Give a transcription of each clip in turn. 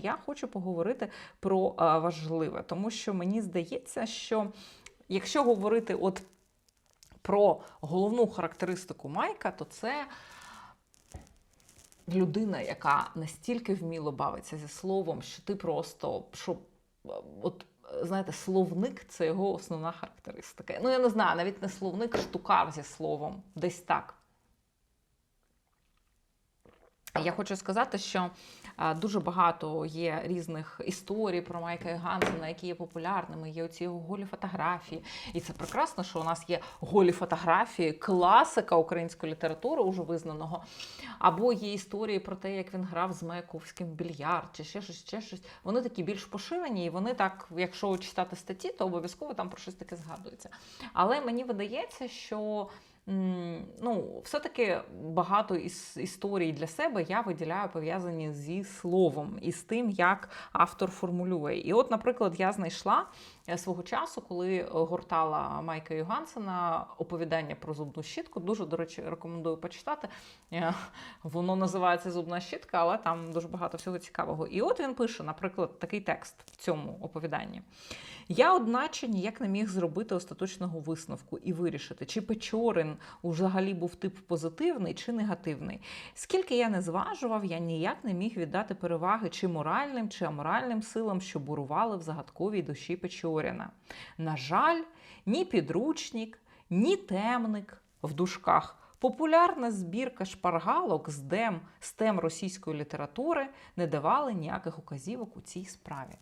Я хочу поговорити про важливе, тому що мені здається, що якщо говорити от про головну характеристику Майка, то це людина, яка настільки вміло бавиться зі словом, що ти просто що, от. Знаєте, словник це його основна характеристика. Ну, я не знаю, навіть не словник, штукар зі словом. Десь так. Я хочу сказати, що дуже багато є різних історій про Майка Гансена, які є популярними. Є оці його голі фотографії. І це прекрасно, що у нас є голі фотографії, класика української літератури, уже визнаного. Або є історії про те, як він грав з Маяковським більярд, чи ще щось, ще щось. Вони такі більш поширені, і вони так, якщо читати статті, то обов'язково там про щось таке згадується. Але мені видається, що ну, все-таки багато із історій для себе я виділяю пов'язані зі словом і з тим, як автор формулює. І от, наприклад, я знайшла е, свого часу, коли гортала Майка Йогансена оповідання про зубну щітку. Дуже, до речі, рекомендую почитати. Е, воно називається Зубна щітка, але там дуже багато всього цікавого. І от він пише, наприклад, такий текст в цьому оповіданні. Я, одначе, ніяк не міг зробити остаточного висновку і вирішити, чи Печорин взагалі був тип позитивний чи негативний. Скільки я не зважував, я ніяк не міг віддати переваги чи моральним, чи аморальним силам, що бурували в загадковій душі Печоріна. На жаль, ні підручник, ні темник в дужках. Популярна збірка шпаргалок з дем, з тем російської літератури не давали ніяких указівок у цій справі.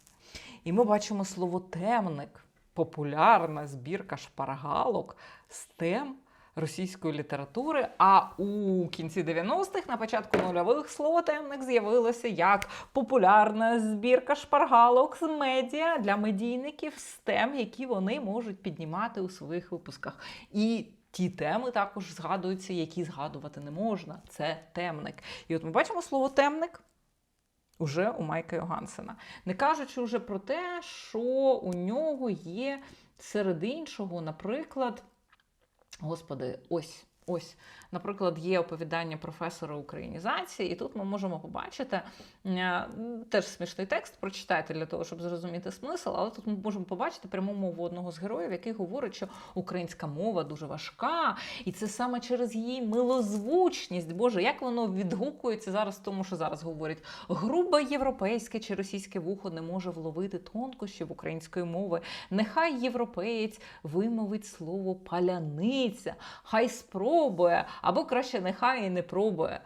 І ми бачимо слово темник, популярна збірка шпаргалок з тем російської літератури. А у кінці 90-х, на початку нульових, слово темник з'явилося як популярна збірка шпаргалок з медіа для медійників з тем, які вони можуть піднімати у своїх випусках. І Ті теми також згадуються, які згадувати не можна. Це темник. І от ми бачимо слово темник уже у Майка Йогансена. Не кажучи вже про те, що у нього є серед іншого, наприклад, господи, ось. Ось, наприклад, є оповідання професора українізації, і тут ми можемо побачити е, теж смішний текст, прочитайте для того, щоб зрозуміти смисл, але тут ми можемо побачити пряму мову одного з героїв, який говорить, що українська мова дуже важка, і це саме через її милозвучність. Боже, як воно відгукується зараз, тому що зараз говорять, грубе європейське чи російське вухо не може вловити тонкощів української мови. Нехай європеєць вимовить слово паляниця, хай спробує пробує, або краще нехай і не пробує.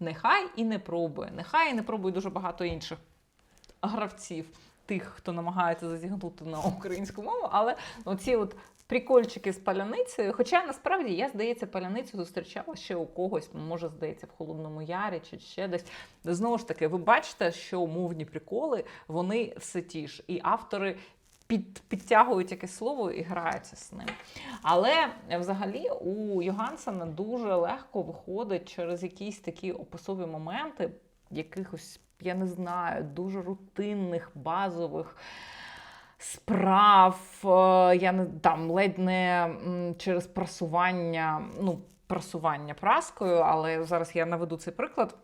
Нехай і не пробує. Нехай і не пробує дуже багато інших гравців, тих, хто намагається зазігнути на українську мову, але оці от. Прикольчики з паляницею, хоча насправді я, здається, паляницю зустрічала ще у когось, може, здається, в Холодному Ярі чи ще десь. Знову ж таки, ви бачите, що мовні приколи, вони все ті ж. І автори під, підтягують якесь слово і граються з ним. Але взагалі у Йогансена дуже легко виходить через якісь такі описові моменти, якихось, я не знаю, дуже рутинних, базових. Справ, е, я не там ледь не через прасування, ну, прасування праскою, але зараз я наведу цей приклад.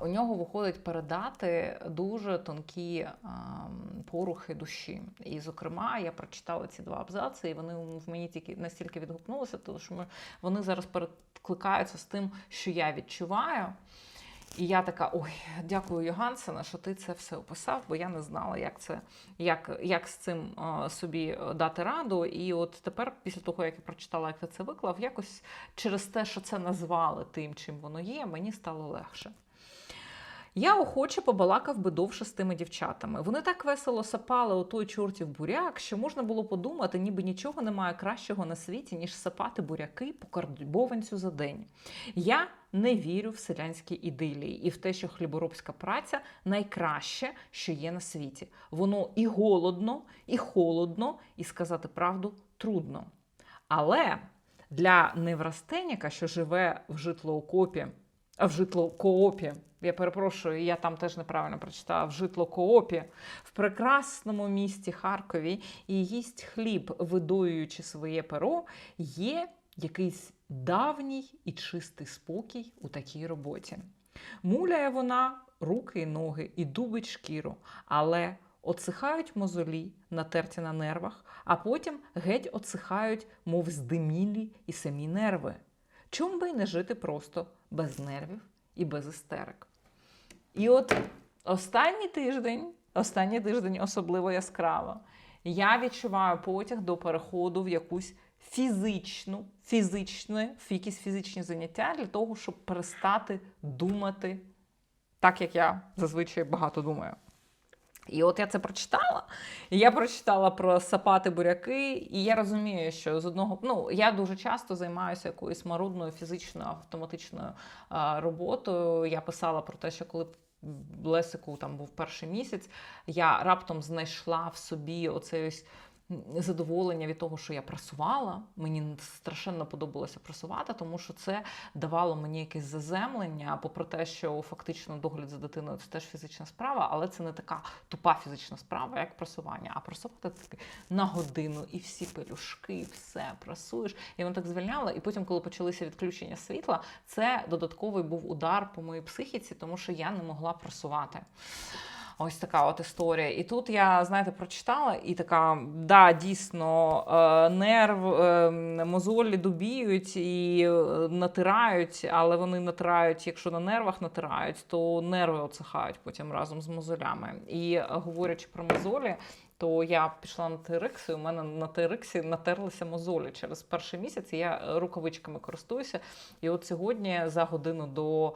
У нього виходить передати дуже тонкі порухи душі. І, зокрема, я прочитала ці два абзаци, і вони в мені тільки настільки відгукнулися, тому що вони зараз перекликаються з тим, що я відчуваю. І я така: ой, дякую, Йогансена, що ти це все описав, бо я не знала, як це, як як з цим а, собі дати раду. І от тепер, після того, як я прочитала, як ти це виклав, якось через те, що це назвали тим, чим воно є, мені стало легше. Я охоче побалакав би довше з тими дівчатами. Вони так весело сапали у той чортів буряк, що можна було подумати, ніби нічого немає кращого на світі, ніж сапати буряки по карбованцю за день. Я не вірю в селянські ідилії і в те, що хліборобська праця найкраще, що є на світі. Воно і голодно, і холодно, і сказати правду трудно. Але для неврастеніка, що живе в житлоокопі, в житлокоопі, я перепрошую, я там теж неправильно прочитала, в житлокоопі, в прекрасному місті Харкові і їсть хліб, видоюючи своє перо, є якийсь давній і чистий спокій у такій роботі. Муляє вона руки і ноги і дубить шкіру, але оцихають мозолі, натерті на нервах, а потім геть оцихають, мов здимілі і самі нерви. Чом би не жити просто без нервів і без істерик? І от останній тиждень, останній тиждень особливо яскраво, я відчуваю потяг до переходу в якусь фізичну, фізичне, в якісь фізичні заняття для того, щоб перестати думати так, як я зазвичай багато думаю. І от я це прочитала. І я прочитала про сапати буряки, і я розумію, що з одного ну я дуже часто займаюся якоюсь марудною фізичною автоматичною а, роботою. Я писала про те, що коли Лесику там був перший місяць, я раптом знайшла в собі оцей ось задоволення від того, що я прасувала. Мені страшенно подобалося прасувати, тому що це давало мені якесь заземлення, попри те, що фактично догляд за дитиною це теж фізична справа, але це не така тупа фізична справа, як прасування. А прасувати це таки на годину і всі пелюшки, і все прасуєш. І воно так звільняло. І потім, коли почалися відключення світла, це додатковий був удар по моїй психіці, тому що я не могла прасувати. Ось така от історія. І тут я, знаєте, прочитала і така, да, дійсно, е, нерв, е, мозолі дубіють і е, натирають, але вони натирають, якщо на нервах натирають, то нерви оцихають потім разом з мозолями. І говорячи про мозолі, то я пішла на TRX, і у мене на TRX натерлися мозолі через перший місяць. Я рукавичками користуюся. І от сьогодні, за годину до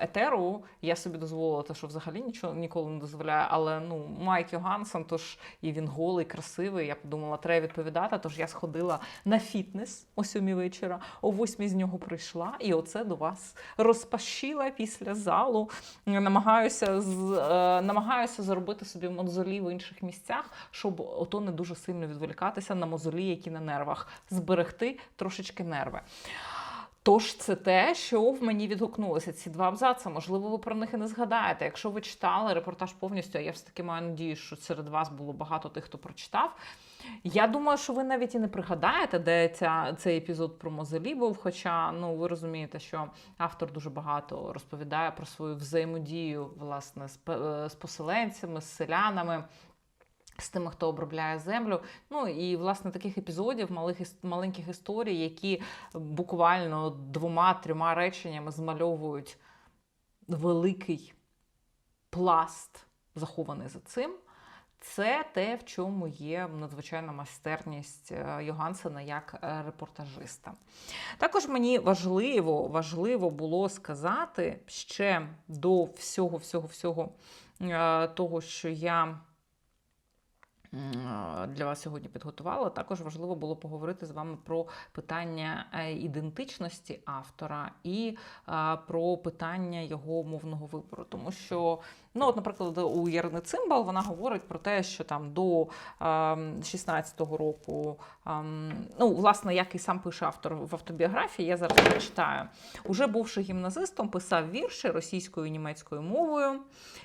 етеру, я собі дозволила, те, що взагалі нічого ніколи не дозволяє. Але ну Майк Йоганссон, тож і він голий, красивий. Я подумала, треба відповідати. Тож я сходила на фітнес о сьомій вечора, о восьмій з нього прийшла, і оце до вас розпашіла після залу. Намагаюся з е, намагаюся заробити собі мозолі в інших місцях щоб ото не дуже сильно відволікатися на мозолі, які на нервах, зберегти трошечки нерви. Тож це те, що в мені відгукнулося. Ці два абзаци. Можливо, ви про них і не згадаєте. Якщо ви читали репортаж повністю, а я все таки маю надію, що серед вас було багато тих, хто прочитав. Я думаю, що ви навіть і не пригадаєте, де ця, цей епізод про мозолі був. Хоча ну ви розумієте, що автор дуже багато розповідає про свою взаємодію власне з, з поселенцями, з селянами з тими, хто обробляє землю. Ну і власне таких епізодів, малих маленьких історій, які буквально двома-трьома реченнями змальовують великий пласт, захований за цим. Це те, в чому є надзвичайна майстерність е, Йогансена як е, репортажиста. Також мені важливо важливо було сказати ще до всього, всього, всього того, що я для вас сьогодні підготувала. Також важливо було поговорити з вами про питання е, ідентичності автора і про питання його мовного вибору, тому що Ну, от, наприклад, у Єрни Цимбал вона говорить про те, що там до 16-го року, ну, власне, як і сам пише автор в автобіографії, я зараз прочитаю. Уже бувши гімназистом, писав вірші російською і німецькою мовою.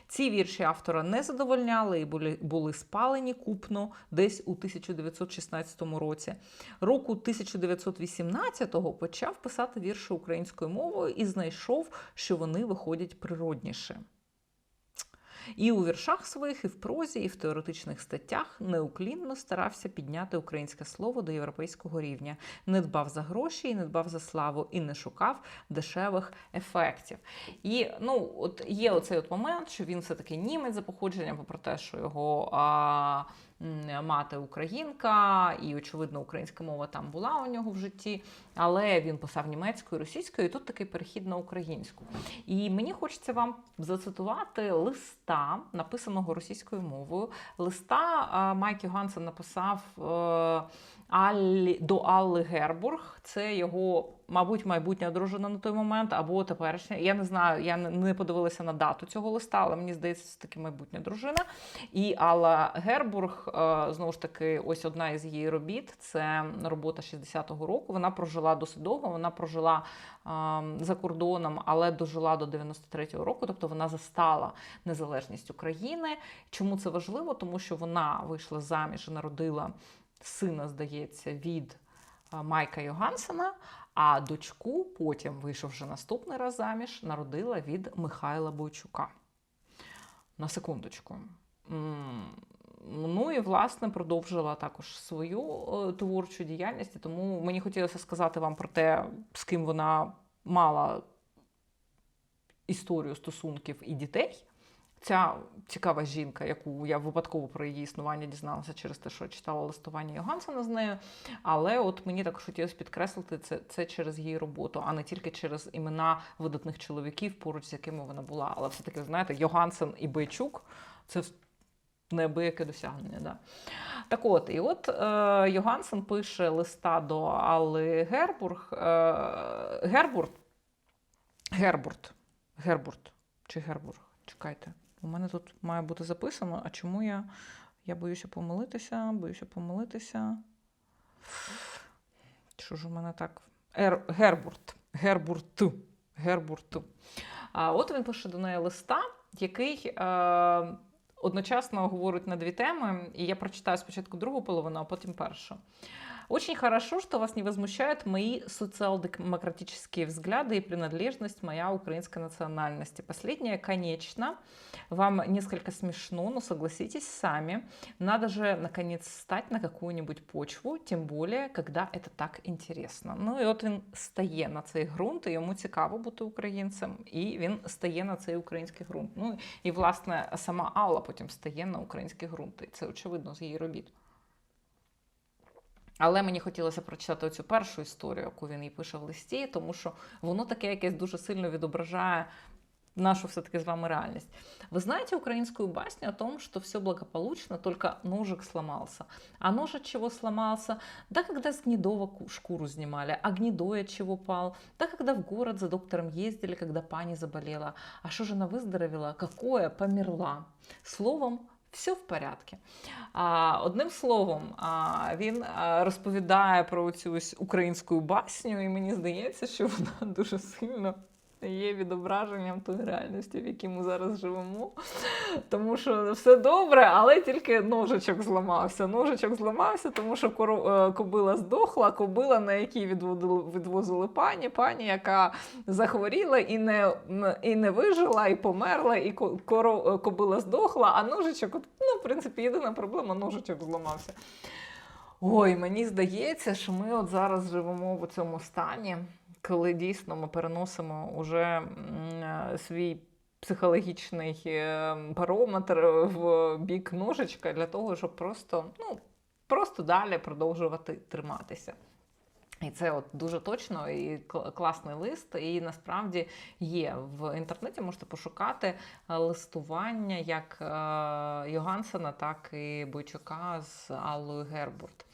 Ці вірші автора не задовольняли і були, були спалені купно десь у 1916 році. Року 1918-го почав писати вірші українською мовою і знайшов, що вони виходять природніше. І у віршах своїх, і в прозі, і в теоретичних статтях неуклінно старався підняти українське слово до європейського рівня, не дбав за гроші, і не дбав за славу, і не шукав дешевих ефектів. І ну, от є оцей от момент, що він все таки німець за походженням, попри те, що його. А, мати українка, і, очевидно, українська мова там була у нього в житті, але він писав німецькою, російською, і тут такий перехід на українську. І мені хочеться вам зацитувати листа, написаного російською мовою. Листа Майк Йогансен написав е, до Алли Гербург. Це його мабуть, майбутня дружина на той момент, або теперішня. Я не знаю, я не подивилася на дату цього листа, але мені здається, це таки майбутня дружина. І Алла Гербург, е, знову ж таки, ось одна із її робіт. Це робота 60-го року. Вона прожила досить довго, вона прожила ем, за кордоном, але дожила до 93-го року, тобто вона застала незалежність України. Чому це важливо? Тому що вона вийшла заміж і народила сина, здається, від. Е, Майка Йогансена, а дочку, потім, вийшовши наступний раз заміж, народила від Михайла Бойчука. на секундочку. Ну і власне продовжила також свою е, творчу діяльність, і тому мені хотілося сказати вам про те, з ким вона мала історію стосунків і дітей. Ця цікава жінка, яку я випадково про її існування дізналася через те, що читала листування Йогансена з нею. Але от мені також хотілося підкреслити це, це через її роботу, а не тільки через імена видатних чоловіків, поруч з якими вона була. Але все-таки, знаєте, Йогансен і Бойчук це неабияке досягнення. Да. Так от, і от е, Йогансен пише листа до Алли Гербург. Е, Гербурт. Гербурт. Гербурт. Чи Гербург? Чекайте. У мене тут має бути записано, а чому я. Я боюся помилитися, боюся помилитися. Що ж у мене так? Ер, Гербурт. Гербурт. Гербурт. А от він пише до неї листа, який е, одночасно говорить на дві теми. І я прочитаю спочатку другу половину, а потім першу. Очень хорошо, что вас не возмущают мои социал-демократические взгляды и принадлежность моя украинской национальности. Последнее, конечно, вам несколько смешно, но согласитесь сами, надо же наконец стать на какую-нибудь почву, тем более, когда это так интересно. Ну і от він стає на цей ґрунт, і йому цікаво бути українцем, і він стає на цей український ґрунт. Ну і власне сама Алла потім стає на український ґрунт. І це очевидно з її робіт. Але мені хотілося прочитати цю першу історію, яку він їй пише в листі, тому що воно таке якесь дуже сильно відображає нашу все-таки с вами реальность. Вы знаете украинскую басню о том, что все благополучно, только ножик сломался. А нож от чего сломался? Да когда с гнедого шкуру снимали. А гнедой от чего пал? Да когда в город за доктором ездили, когда пани заболела. А что же она выздоровела? Какое? Померла. Словом, все в порядку. Одним словом, він розповідає про цю українську басню, і мені здається, що вона дуже сильно є відображенням тої реальності, в якій ми зараз живемо. Тому що все добре, але тільки ножичок зламався. Ножичок зламався, тому що е, кобила здохла, кобила, на якій відвозили пані, пані, яка захворіла і не, і не вижила, і померла, і е, кобила здохла, а ножичок, ну, в принципі, єдина проблема, ножичок зламався. Ой, мені здається, що ми от зараз живемо в цьому стані, коли дійсно ми переносимо уже е, свій психологічний е, барометр в бік ножичка для того, щоб просто, ну, просто далі продовжувати триматися. І це от дуже точно і класний лист. І насправді є в інтернеті. Можете пошукати е, листування як Йогансена, так і Бойчука з Аллою Гербурт.